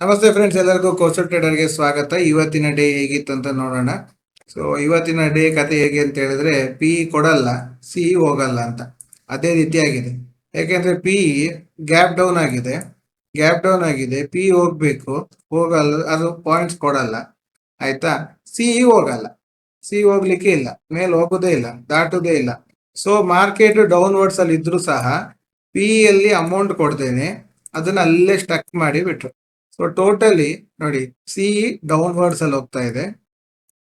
ನಮಸ್ತೆ ಫ್ರೆಂಡ್ಸ್ ಎಲ್ಲರಿಗೂ ಕೋಸ್ಟಲ್ ಟ್ರೇಡರ್ಗೆ ಸ್ವಾಗತ. ಇವತ್ತಿನ ಡೇ ಹೇಗಿತ್ತು ಅಂತ ನೋಡೋಣ. ಸೊ ಇವತ್ತಿನ ಡೇ ಕತೆ ಹೇಗೆ ಅಂತ ಹೇಳಿದ್ರೆ ಪಿ ಕೊಡಲ್ಲ ಸಿ ಹೋಗಲ್ಲ ಅಂತ. ಅದೇ ರೀತಿಯಾಗಿದೆ ಯಾಕೆಂದ್ರೆ ಪಿ ಗ್ಯಾಪ್ ಡೌನ್ ಆಗಿದೆ. ಗ್ಯಾಪ್ ಡೌನ್ ಆಗಿದೆ. ಪಿ ಹೋಗ್ಬೇಕು, ಹೋಗಲ್ಲ, ಅದು ಪಾಯಿಂಟ್ಸ್ ಕೊಡಲ್ಲ. ಆಯ್ತಾ? ಸಿ ಹೋಗಲ್ಲ. ಸಿ ಹೋಗ್ಲಿಕ್ಕೆ ಇಲ್ಲ. ಮೇಲೆ ಹೋಗೋದೇ ಇಲ್ಲ, ದಾಟುದೇ ಇಲ್ಲ. ಸೊ ಮಾರ್ಕೆಟ್ ಡೌನ್ವರ್ಡ್ಸ್ ಅಲ್ಲಿ ಇದ್ರೂ ಸಹ ಪಿ ಅಲ್ಲಿ ಅಮೌಂಟ್ ಕೊಡ್ತೇನೆ ಅದನ್ನ ಅಲ್ಲೇ ಸ್ಟಕ್ ಮಾಡಿ ಬಿಟ್ರು. ಸೊ ಟೋಟಲಿ ನೋಡಿ ಸಿ ಡೌನ್ವರ್ಡ್ಸ್ ಅಲ್ಲಿ ಹೋಗ್ತಾ ಇದೆ.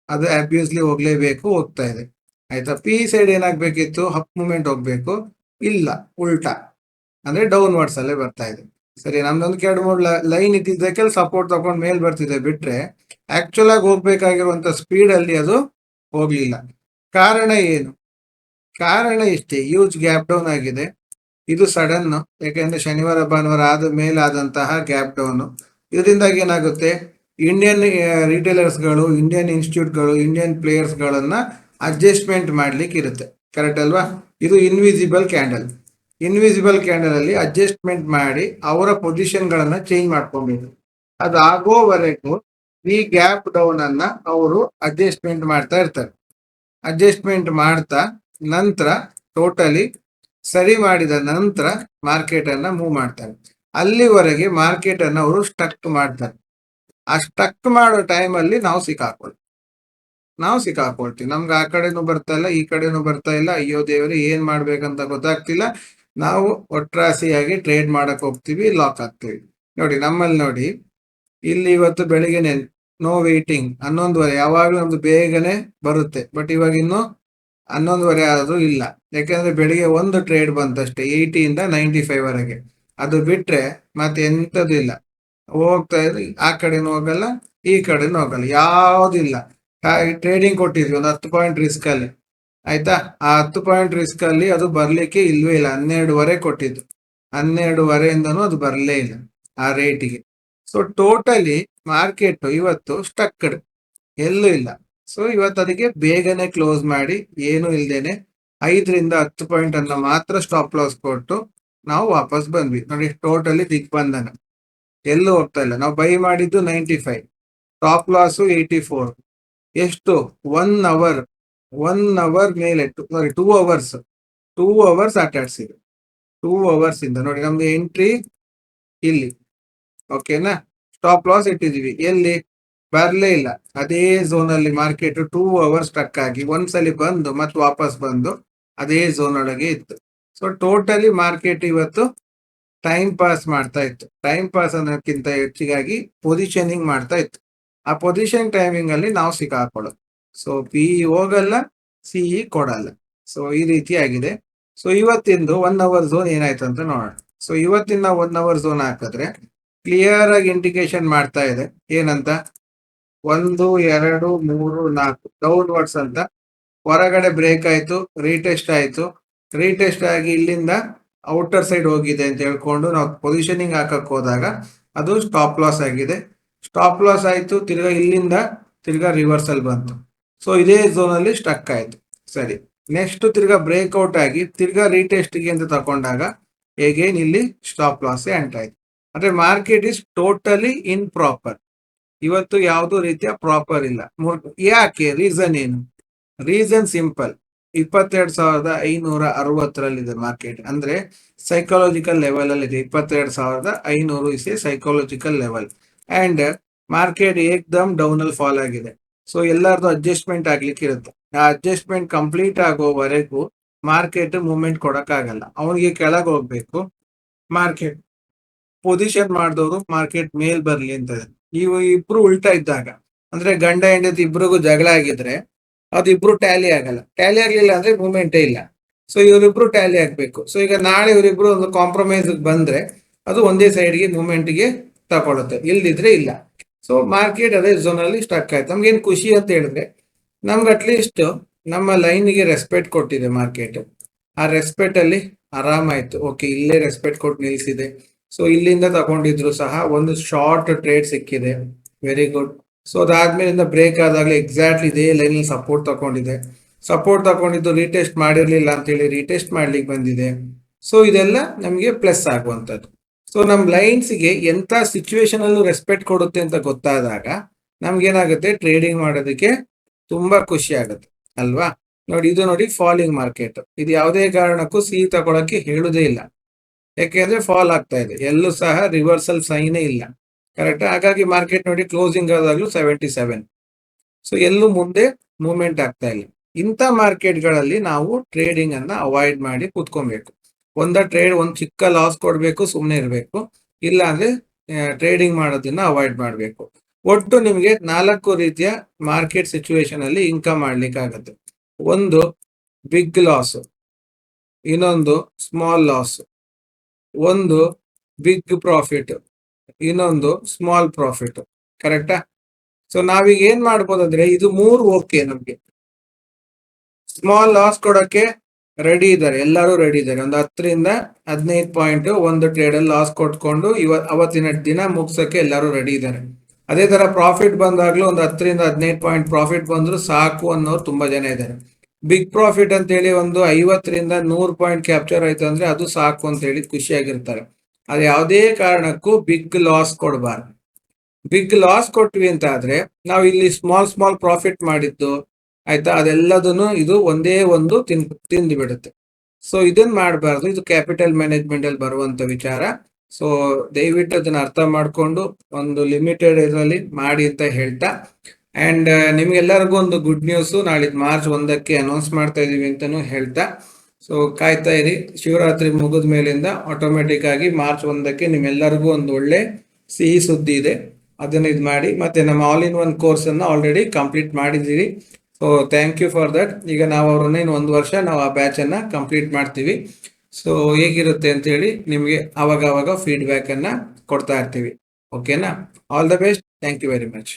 ಅದು ಆಬ್ವಿಯಸ್ಲಿ ಹೋಗ್ಲೇಬೇಕು, ಹೋಗ್ತಾ ಇದೆ. ಆಯ್ತಾ? ಪಿ ಸೈಡ್ ಏನಾಗ್ಬೇಕಿತ್ತು? ಹಪ್ ಮೂಮೆಂಟ್ ಹೋಗ್ಬೇಕು. ಇಲ್ಲ, ಉಲ್ಟಾ. ಅಂದ್ರೆ ಡೌನ್ವರ್ಡ್ಸ್ ಅಲ್ಲೇ ಬರ್ತಾ ಇದೆ. ಸರಿ, ನಮ್ದೊಂದು ಎರಡು ಮೂರು ಲೈನ್ ಇದ್ದಿದ್ದಕ್ಕೆ ಸಪೋರ್ಟ್ ತಗೊಂಡ್ ಮೇಲ್ ಬರ್ತಿದೆ ಬಿಟ್ರೆ ಆಕ್ಚುಲ್ ಆಗಿ ಹೋಗ್ಬೇಕಾಗಿರುವಂತ ಸ್ಪೀಡ್ ಅಲ್ಲಿ ಅದು ಹೋಗ್ಲಿಲ್ಲ. ಕಾರಣ ಏನು? ಕಾರಣ ಇಷ್ಟೇ ಯೂಜ್ ಗ್ಯಾಪ್ ಡೌನ್ ಆಗಿದೆ. ಇದು ಸಡನ್ ಯಾಕೆಂದ್ರೆ ಶನಿವಾರ, ಭಾನುವಾರ ಆದ ಮೇಲಾದಂತಹ ಗ್ಯಾಪ್ ಡೌನ್ ಇದರಿಂದಾಗಿ ಏನಾಗುತ್ತೆ? ಇಂಡಿಯನ್ ರಿಟೇಲರ್ಸ್ಗಳು ಇಂಡಿಯನ್ ಇನ್ಸ್ಟಿಟ್ಯೂಟ್ಗಳು ಇಂಡಿಯನ್ ಪ್ಲೇಯರ್ಸ್ಗಳನ್ನ ಅಡ್ಜಸ್ಟ್ಮೆಂಟ್ ಮಾಡ್ಲಿಕ್ಕೆ ಇರುತ್ತೆ. ಕರೆಕ್ಟ್ ಅಲ್ವಾ? ಇದು ಇನ್ವಿಸಿಬಲ್ ಕ್ಯಾಂಡಲ್ ಇನ್ವಿಸಿಬಲ್ ಕ್ಯಾಂಡಲ್ ಅಲ್ಲಿ ಅಡ್ಜಸ್ಟ್ಮೆಂಟ್ ಮಾಡಿ ಅವರ ಪೊಸಿಷನ್ ಗಳನ್ನ ಚೇಂಜ್ ಮಾಡ್ಕೊಬೇಕು ಅದು ಆಗೋವರೆಗೂ ಈ ಗ್ಯಾಪ್ ಡೌನ್ ಅನ್ನ ಅವರು ಅಡ್ಜಸ್ಟ್ಮೆಂಟ್ ಮಾಡ್ತಾ ಇರ್ತಾರೆ. ಅಡ್ಜಸ್ಟ್ಮೆಂಟ್ ಮಾಡ್ತಾ ನಂತರ ಟೋಟಲಿ ಸರಿ ಮಾಡಿದ ನಂತರ ಮಾರ್ಕೆಟ್ ಅನ್ನ ಮೂವ್ ಮಾಡ್ತಾರೆ. ಅಲ್ಲಿವರೆಗೆ ಮಾರ್ಕೆಟ್ ಅನ್ನು ಅವರು ಸ್ಟಕ್ ಮಾಡ್ತಾರೆ. ಆ ಸ್ಟಕ್ ಮಾಡೋ ಟೈಮ್ ಅಲ್ಲಿ ನಾವು ಸಿಕ್ಕಾಕೊಳ್ತೀವಿ. ನಾವು ಸಿಕ್ಕಾಕೊಳ್ತೀವಿ. ನಮ್ಗೆ ಆ ಕಡೆನೂ ಬರ್ತಾ ಇಲ್ಲ, ಈ ಕಡೆನೂ ಬರ್ತಾ ಇಲ್ಲ. ಅಯ್ಯೋ ದೇವರು, ಏನ್ ಮಾಡ್ಬೇಕಂತ ಗೊತ್ತಾಗ್ತಿಲ್ಲ. ನಾವು ಒಟ್ರಾಸಿಯಾಗಿ ಟ್ರೇಡ್ ಮಾಡಕ್ ಹೋಗ್ತೀವಿ ಲಾಕ್ ಆಗ್ತೀವಿ. ನೋಡಿ, ನಮ್ಮಲ್ಲಿ ನೋಡಿ, ಇಲ್ಲಿ ಇವತ್ತು ಬೆಳಿಗ್ಗೆನೆ ನೋ ವೇಟಿಂಗ್ ಹನ್ನೊಂದುವರೆ, ಯಾವಾಗಲೂ ನಮ್ದು ಬೇಗನೆ ಬರುತ್ತೆ. ಬಟ್ ಇವಾಗ ಇನ್ನು ಹನ್ನೊಂದುವರೆ ಆದರೂ ಇಲ್ಲ. ಯಾಕೆಂದ್ರೆ ಬೆಳಿಗ್ಗೆ ಒಂದು ಟ್ರೇಡ್ ಬಂತಷ್ಟೇ ಏಯ್ಟಿಯಿಂದ ನೈಂಟಿ ಫೈವ್ ವರೆಗೆ. ಅದು ಬಿಟ್ರೆ ಮತ್ತೆ ಎಂಥದ್ದು ಇಲ್ಲ. ಹೋಗ್ತಾ ಇದ್ರೆ ಆ ಕಡೆನೂ ಹೋಗಲ್ಲ, ಈ ಕಡೆನೂ ಹೋಗಲ್ಲ ಯಾವುದಿಲ್ಲ ಟ್ರೇಡಿಂಗ್ ಕೊಟ್ಟಿದ್ವಿ ಒಂದು ಹತ್ತು ಪಾಯಿಂಟ್ ರಿಸ್ಕ್ ಅಲ್ಲಿ, ಆಯ್ತಾ? ಆ ಹತ್ತು ಪಾಯಿಂಟ್ ರಿಸ್ಕ್ ಅಲ್ಲಿ ಅದು ಬರ್ಲಿಕ್ಕೆ ಇಲ್ವೇ ಇಲ್ಲ. ಹನ್ನೆರಡುವರೆ ಕೊಟ್ಟಿದ್ದು. ಹನ್ನೆರಡುವರೆಯಿಂದನೂ ಅದು ಬರಲೇ ಇಲ್ಲ ಆ ರೇಟಿಗೆ ಸೊ ಟೋಟಲಿ ಮಾರ್ಕೆಟ್ ಇವತ್ತು ಸ್ಟಕ್ಡ್ ಎಲ್ಲೂ ಇಲ್ಲ. ಸೊ ಇವತ್ತು ಅದಕ್ಕೆ ಬೇಗನೆ ಕ್ಲೋಸ್ ಮಾಡಿ, ಏನು ಇಲ್ದೇನೆ ಐದರಿಂದ ಹತ್ತು ಪಾಯಿಂಟ್ ಅನ್ನ ಮಾತ್ರ ಸ್ಟಾಪ್ ಲಾಸ್ ಕೊಟ್ಟು ನಾವು ವಾಪಸ್ ಬಂದ್ವಿ. ನೋಡಿ ಟೋಟಲಿ ದಿಗ್ಬಂಧನ ಎಲ್ಲೂ ಹೋಗ್ತಾ ಇಲ್ಲ. ನಾವು ಬೈ ಮಾಡಿದ್ದು ninety five top loss eighty four ಎಷ್ಟು ಒನ್ ಅವರ್ ಒನ್ ಅವರ್ ಮೇಲೆ sorry two hours two hours ಆಟ ಇದೆ ಟೂ ಅವರ್ಸ್ ಇಂದ. ನೋಡಿ, ನಮ್ದು ಎಂಟ್ರಿ ಇಲ್ಲಿ. ಓಕೆನಾ ಸ್ಟಾಪ್ ಲಾಸ್ ಇಟ್ಟಿದೀವಿ ಎಲ್ಲಿ? ಬರಲೇ ಇಲ್ಲ. ಅದೇ ಝೋನ್ ಅಲ್ಲಿ ಮಾರ್ಕೆಟ್ ಟೂ ಅವರ್ಸ್ ಸ್ಟಕ್ ಆಗಿ ಒಂದ್ಸಲಿ ಬಂದು ಮತ್ತೆ ವಾಪಸ್ ಬಂದು, ಅದೇ ಝೋನ್ ಒಳಗೆ ಇತ್ತು. ಸೊ ಟೋಟಲಿ ಮಾರ್ಕೆಟ್ ಇವತ್ತು ಟೈಮ್ ಪಾಸ್ ಮಾಡ್ತಾ ಇತ್ತು. ಟೈಮ್ ಪಾಸ್ ಅನ್ನೋಕ್ಕಿಂತ ಹೆಚ್ಚಿಗಾಗಿ ಪೊಸಿಷನಿಂಗ್ ಮಾಡ್ತಾ ಇತ್ತು. ಆ ಪೊಸಿಷನ್ ಟೈಮಿಂಗ್ ಅಲ್ಲಿ ನಾವು ಸಿಕ್ಕಾಕೊಳ್ಳೋದು. ಸೊ ಪಿ ಇ ಹೋಗಲ್ಲ ಸಿ ಇ ಕೊಡಲ್ಲ. ಸೊ ಈ ರೀತಿ ಆಗಿದೆ. ಸೊ ಇವತ್ತಿಂದು ಒನ್ ಅವರ್ ಝೋನ್ ಏನಾಯ್ತು ಅಂತ ನೋಡೋಣ. ಸೊ ಇವತ್ತಿನ ಒನ್ ಅವರ್ ಝೋನ್ ಹಾಕಿದ್ರೆ ಕ್ಲಿಯರ್ ಆಗಿ ಇಂಡಿಕೇಶನ್ ಮಾಡ್ತಾ ಇದೆ. ಏನಂತ? ಒಂದು, ಎರಡು, ಮೂರು, ನಾಲ್ಕು. ಡೌನ್ವರ್ಡ್ಸ್ ಅಂತ. ಹೊರಗಡೆ ಬ್ರೇಕ್ ಆಯ್ತು ರೀಟೆಸ್ಟ್ ಆಯ್ತು. ರೀಟೆಸ್ಟ್ ಆಗಿ ಇಲ್ಲಿಂದ ಔಟರ್ ಸೈಡ್ ಹೋಗಿದೆ ಅಂತ ಹೇಳ್ಕೊಂಡು ನಾವು ಪೊಸಿಷನಿಂಗ್ ಹಾಕಕ್ ಹೋದಾಗ ಅದು ಸ್ಟಾಪ್ ಲಾಸ್ ಆಗಿದೆ. ಸ್ಟಾಪ್ ಲಾಸ್ ಆಯಿತು, ತಿರ್ಗಾ ಇಲ್ಲಿಂದ ತಿರ್ಗಾ ರಿವರ್ಸಲ್ ಬಂತು. ಸೊ ಇದೇ ಝೋನಲ್ಲಿ ಸ್ಟಕ್ ಆಯಿತು. ಸರಿ. ನೆಕ್ಸ್ಟ್ ತಿರ್ಗಾ ಬ್ರೇಕ್ಔಟ್ ಆಗಿ ತಿರ್ಗಾ ರೀಟೆಸ್ಟ್ಗೆ ಅಂತ ತಗೊಂಡಾಗ ಹೇಗೇನು ಇಲ್ಲಿ ಸ್ಟಾಪ್ ಲಾಸೇ ಅಂಟಾಯಿತು ಅಂದ್ರೆ market is totally in proper ಇವತ್ತು ಯಾವುದೋ ರೀತಿಯ ಪ್ರಾಪರ್ ಇಲ್ಲ. ಯಾಕೆ? ರೀಸನ್ ಏನು? ರೀಸನ್ ಸಿಂಪಲ್ ಇಪ್ಪತ್ತೆರಡು ಸಾವಿರದ ಐನೂರ ಅರವತ್ತರಲ್ಲಿದೆ ಮಾರ್ಕೆಟ್ ಅಂದ್ರೆ ಸೈಕಾಲಜಿಕಲ್ ಲೆವೆಲ್ ಅಲ್ಲಿ ಇದೆ. ಇಪ್ಪತ್ತೆರಡು ಸಾವಿರದ ಐನೂರು is psychological level and market ಏಕ್ದಮ್ down ಅಲ್ಲಿ ಫಾಲ್ ಆಗಿದೆ. ಸೊ ಎಲ್ಲಾರ್ದು ಅಡ್ಜಸ್ಟ್ಮೆಂಟ್ ಆಗ್ಲಿಕ್ಕೆ ಇರುತ್ತೆ. ಆ ಅಡ್ಜಸ್ಟ್ಮೆಂಟ್ ಕಂಪ್ಲೀಟ್ ಆಗೋವರೆಗೂ ಮಾರ್ಕೆಟ್ ಮೂವ್ಮೆಂಟ್ ಕೊಡಕ್ಕಾಗಲ್ಲ. ಅವನಿಗೆ ಕೆಳಗೆ ಹೋಗ್ಬೇಕು. ಮಾರ್ಕೆಟ್ ಪೊಸಿಷನ್ ಮಾಡಿದವರು ಮಾರ್ಕೆಟ್ ಮೇಲ್ ಬರ್ಲಿ ಅಂತ ಇವು ಇಬ್ರು ಉಲ್ಟಾ ಇದ್ದಾಗ. ಅಂದ್ರೆ ಗಂಡ ಹೆಂಡತಿ ಇಬ್ರಿಗೂ ಜಗಳ ಆಗಿದ್ರೆ ಅದಿಬ್ರು ಟ್ಯಾಲಿ ಆಗಲ್ಲ. ಟ್ಯಾಲಿ ಆಗ್ಲಿಲ್ಲ ಅಂದ್ರೆ ಮೂವ್ಮೆಂಟೇ ಇಲ್ಲ. ಸೊ ಇವರಿಬ್ರು ಟ್ಯಾಲಿ ಆಗ್ಬೇಕು. ಸೊ ಈಗ ನಾಳೆ ಇವರಿಬ್ರು ಒಂದು ಕಾಂಪ್ರಮೈಸ್ ಬಂದ್ರೆ ಅದು ಒಂದೇ ಸೈಡ್ಗೆ ಮೂವ್ಮೆಂಟ್ಗೆ ತಗೊಳುತ್ತೆ. ಇಲ್ದಿದ್ರೆ ಇಲ್ಲ. ಸೊ ಮಾರ್ಕೆಟ್ ಅದೇ ಝೋನ್ ಅಲ್ಲಿ ಸ್ಟಕ್ ಆಯ್ತು. ನಮ್ಗೆ ಏನ್ ಖುಷಿ ಅಂತ ಹೇಳಿದ್ರೆ, ನಮ್ಗೆ ಅಟ್ಲೀಸ್ಟ್ ನಮ್ಮ ಲೈನ್ಗೆ ರೆಸ್ಪೆಕ್ಟ್ ಕೊಟ್ಟಿದೆ ಮಾರ್ಕೆಟ್ ಆ ರೆಸ್ಪೆಕ್ಟ್ ಅಲ್ಲಿ ಆರಾಮಾಯ್ತು ಓಕೆ ಇಲ್ಲೇ ರೆಸ್ಪೆಕ್ಟ್ ಕೊಟ್ಟು ನಿಲ್ಸಿದೆ. ಸೊ ಇಲ್ಲಿಂದ ತಗೊಂಡಿದ್ರು ಸಹ ಒಂದು ಶಾರ್ಟ್ ಟ್ರೇಡ್ ಸಿಕ್ಕಿದೆ. ವೆರಿ ಗುಡ್ ಸೊ ಅದಾದ್ಮೇಲಿಂದ ಬ್ರೇಕ್ ಆದಾಗಲೇ ಎಕ್ಸಾಕ್ಟ್ಲಿ ಇದೇ ಲೈನ್ ಸಪೋರ್ಟ್ ತಗೊಂಡಿದೆ ಸಪೋರ್ಟ್ ತಗೊಂಡಿದ್ದು ರೀಟೆಸ್ಟ್ ಮಾಡಿರ್ಲಿಲ್ಲ ಅಂತೇಳಿ ರೀಟೆಸ್ಟ್ ಮಾಡ್ಲಿಕ್ಕೆ ಬಂದಿದೆ. ಸೊ ಇದೆಲ್ಲ ನಮಗೆ ಪ್ಲಸ್ ಆಗುವಂಥದ್ದು. ಸೊ ನಮ್ಮ ಲೈನ್ಸ್ಗೆ ಎಂಥ ಸಿಚುವೇಶನಲ್ಲೂ ರೆಸ್ಪೆಕ್ಟ್ ಕೊಡುತ್ತೆ ಅಂತ ಗೊತ್ತಾದಾಗ ನಮ್ಗೇನಾಗುತ್ತೆ? ಟ್ರೇಡಿಂಗ್ ಮಾಡೋದಕ್ಕೆ ತುಂಬಾ ಖುಷಿ ಆಗುತ್ತೆ, ಅಲ್ವಾ? ನೋಡಿ, ಇದು ನೋಡಿ ಫಾಲಿಂಗ್ ಮಾರ್ಕೆಟ್ ಇದು ಯಾವುದೇ ಕಾರಣಕ್ಕೂ ಸಿ ತಗೊಳಕ್ಕೆ ಹೇಳುದೇ ಇಲ್ಲ. ಯಾಕೆಂದ್ರೆ ಫಾಲ್ ಆಗ್ತಾ ಇದೆ. ಎಲ್ಲೂ ಸಹ ರಿವರ್ಸಲ್ ಸೈನೇ ಇಲ್ಲ. ಕರೆಕ್ಟ್ ಹಾಗಾಗಿ ಮಾರ್ಕೆಟ್ ನೋಡಿ ಕ್ಲೋಸಿಂಗ್ ಆದಾಗ್ಲೂ ಸೆವೆಂಟಿ ಸೆವೆನ್ ಸೊ ಎಲ್ಲೂ ಮುಂದೆ ಮೂವ್ಮೆಂಟ್ ಆಗ್ತಾ ಇಲ್ಲ. ಇಂಥ ಮಾರ್ಕೆಟ್ಗಳಲ್ಲಿ ನಾವು ಟ್ರೇಡಿಂಗ್ ಅನ್ನ ಅವಾಯ್ಡ್ ಮಾಡಿ ಕೂತ್ಕೊಬೇಕು. ಒಂದ ಟ್ರೇಡ್ ಒಂದು ಚಿಕ್ಕ ಲಾಸ್ ಕೊಡಬೇಕು ಸುಮ್ಮನೆ ಇರಬೇಕು. ಇಲ್ಲ ಅಂದ್ರೆ ಟ್ರೇಡಿಂಗ್ ಮಾಡೋದನ್ನ ಅವಾಯ್ಡ್ ಮಾಡಬೇಕು. ಒಟ್ಟು ನಿಮಗೆ ನಾಲ್ಕು ರೀತಿಯ ಮಾರ್ಕೆಟ್ ಸಿಚುವೇಶನ್ ಅಲ್ಲಿ ಇನ್ಕಮ್ ಮಾಡ್ಲಿಕ್ಕೆ ಆಗುತ್ತೆ. ಒಂದು ಬಿಗ್ ಲಾಸ್ ಇನ್ನೊಂದು ಸ್ಮಾಲ್ ಲಾಸ್ ಒಂದು ಬಿಗ್ ಪ್ರಾಫಿಟ್ ಇನ್ನೊಂದು ಸ್ಮಾಲ್ ಪ್ರಾಫಿಟ್ ಕರೆಕ್ಟಾ ಸೊ ನಾವೀಗ ಏನ್ ಮಾಡ್ಬೋದು ಅಂದ್ರೆ ಇದು ಮೂರು ಓಕೆ ನಮ್ಗೆ. ಸ್ಮಾಲ್ ಲಾಸ್ ಕೊಡಕ್ಕೆ ರೆಡಿ ಇದ್ದಾರೆ. ಎಲ್ಲರೂ ರೆಡಿ ಇದ್ದಾರೆ. ಒಂದು ಹತ್ತರಿಂದ ಹದಿನೈದು ಪಾಯಿಂಟ್ ಒಂದು ಟ್ರೇಡ್ ಅಲ್ಲಿ ಲಾಸ್ ಕೊಟ್ಕೊಂಡು ಇವ, ಅವತ್ತಿನ ದಿನ ಮುಗ್ಸಕ್ಕೆ ಎಲ್ಲರೂ ರೆಡಿ ಇದ್ದಾರೆ. ಅದೇ ತರ ಪ್ರಾಫಿಟ್ ಬಂದಾಗ್ಲೂ ಒಂದು ಹತ್ತರಿಂದ ಹದಿನೈದು ಪಾಯಿಂಟ್ ಪ್ರಾಫಿಟ್ ಬಂದ್ರು ಸಾಕು ಅನ್ನೋರು ತುಂಬಾ ಜನ ಇದ್ದಾರೆ. ಬಿಗ್ ಪ್ರಾಫಿಟ್ ಅಂತ ಹೇಳಿ ಒಂದು ಐವತ್ತರಿಂದ ನೂರು ಪಾಯಿಂಟ್ ಕ್ಯಾಪ್ಚರ್ ಆಯ್ತು ಅಂದ್ರೆ ಅದು ಸಾಕು ಅಂತ ಹೇಳಿ ಖುಷಿಯಾಗಿರ್ತಾರೆ. ಅದು ಯಾವುದೇ ಕಾರಣಕ್ಕೂ ಬಿಗ್ ಲಾಸ್ ಕೊಡಬಾರ್ದು. ಬಿಗ್ ಲಾಸ್ ಕೊಟ್ವಿ ಅಂತ ಆದ್ರೆ, ನಾವು ಇಲ್ಲಿ ಸ್ಮಾಲ್ ಸ್ಮಾಲ್ ಪ್ರಾಫಿಟ್ ಮಾಡಿದ್ದು, ಆಯ್ತಾ? ಅದೆಲ್ಲದನ್ನು ಇದು ಒಂದೇ ಒಂದು ತಿನ್ ತಿಂದು ಬಿಡುತ್ತೆ ಸೊ ಇದನ್ನ ಮಾಡಬಾರ್ದು. ಇದು ಕ್ಯಾಪಿಟಲ್ ಮ್ಯಾನೇಜ್ಮೆಂಟ್ ಅಲ್ಲಿ ಬರುವಂತ ವಿಚಾರ. ಸೊ ದಯವಿಟ್ಟು ಅದನ್ನ ಅರ್ಥ ಮಾಡ್ಕೊಂಡು, ಒಂದು ಲಿಮಿಟೆಡ್ ಇದರಲ್ಲಿ ಮಾಡಿ ಅಂತ ಹೇಳ್ತಾ. ಅಂಡ್ ನಿಮ್ಗೆಲ್ಲರಿಗೂ ಒಂದು ಗುಡ್ ನ್ಯೂಸ್ ನಾಳಿದ್ ಮಾರ್ಚ್ ಒಂದಕ್ಕೆ ಅನೌನ್ಸ್ ಮಾಡ್ತಾ ಇದೀವಿ ಅಂತಾನು ಹೇಳ್ತಾ. ಸೊ ಕಾಯ್ತಾ ಇರಿ. ಶಿವರಾತ್ರಿ ಮುಗಿದ ಮೇಲಿಂದ ಆಟೋಮೆಟಿಕ್ ಆಗಿ ಮಾರ್ಚ್ ಒಂದಕ್ಕೆ ನಿಮ್ಮೆಲ್ಲರಿಗೂ ಒಂದು ಒಳ್ಳೆ ಸಿಹಿ ಸುದ್ದಿ ಇದೆ. ಅದನ್ನ ಇದು ಮಾಡಿ, ಮತ್ತೆ ನಮ್ಮ ಆಲ್ ಇನ್ ಒನ್ ಕೋರ್ಸ್ ಅನ್ನ ಆಲ್ರೆಡಿ ಕಂಪ್ಲೀಟ್ ಮಾಡಿದ್ದೀರಿ. So thank you for that ಈಗ ನಾವು ಅವ್ರನ್ನ ಇನ್ನು ಒಂದು ವರ್ಷ ನಾವು ಆ ಬ್ಯಾಚ್ ಅನ್ನ ಕಂಪ್ಲೀಟ್ ಮಾಡ್ತೀವಿ. ಸೊ ಹೇಗಿರುತ್ತೆ ಅಂತ ಹೇಳಿ ನಿಮಗೆ ಅವಾಗ ಅವಾಗ ಫೀಡ್ಬ್ಯಾಕ್ ಅನ್ನ ಕೊಡ್ತಾ ಇರ್ತೀವಿ. ಓಕೆನಾ all the best thank you very much